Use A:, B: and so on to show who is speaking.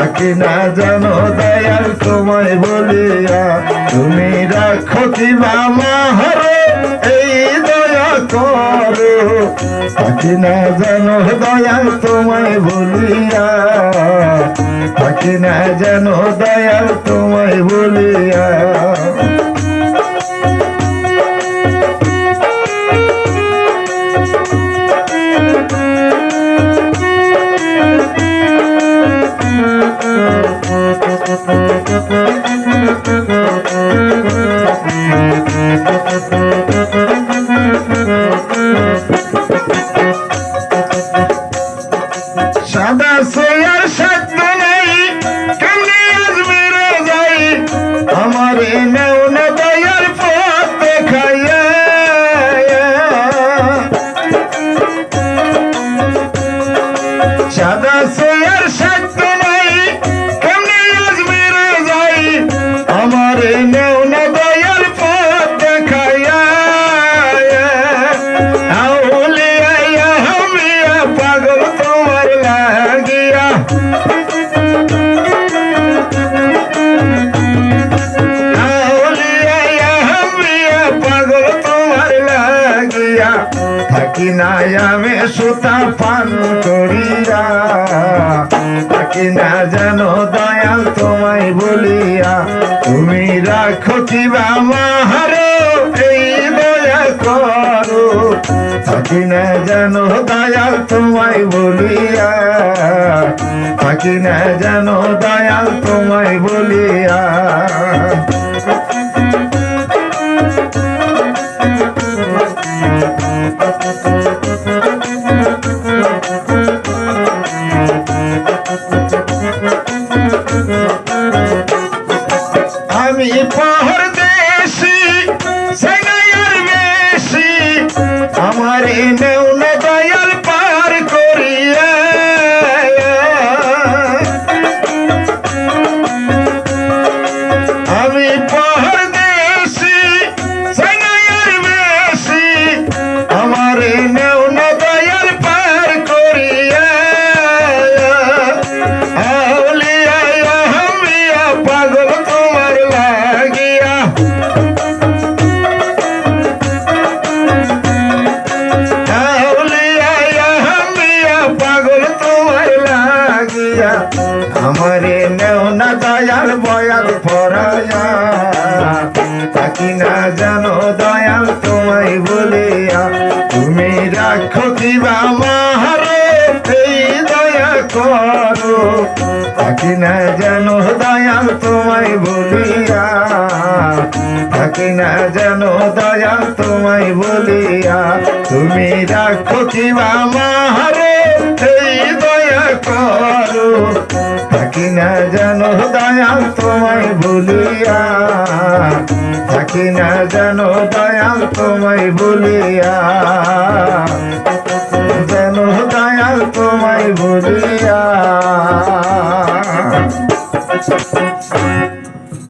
A: থাকি না জানো, দয়াল তোমায় বলিয়া, তুমি রাখো কি মামা হরে এই দয়া করো। থাকে না জানো, দয়াল তোমায় বলিয়া থাকে না জানো, দয়াল তোমায় বলিয়া। আমি সুতা পান করিয়া থাকি না জানো দয়াল তোমায় বলিয়া, তুমি রাখো কিবা মাহারো, এই দয়া করো। থাকি না জানো দয়াল তোমায় বলিয়া থাকি না জানো দয়াল তোমায় বলিয়া আমি পাহাড় দেশি সেনাইয়ার বেশি। আমার নেও না দয়াল পার করিয়া। আমি পাহাড় লাগিয়া আমারে নেও না দয়াল বয়াল পরায়া। তাকি না জানো দয়াল তোমায় বলিয়া, তুমি রাখো কিবা মাহারে এই দয়া করো। তাকি না জানো দয়াল তোমায় বলিয়া থাকি না জানো দয়াল তোমায় বলিয়া, তুমি রাখো কিবা মাহারে এই দয়া করো থাকি না জানো দয়া তোমায় বলিয়া থাকি না জানো দয়া তোমায় বলিয়া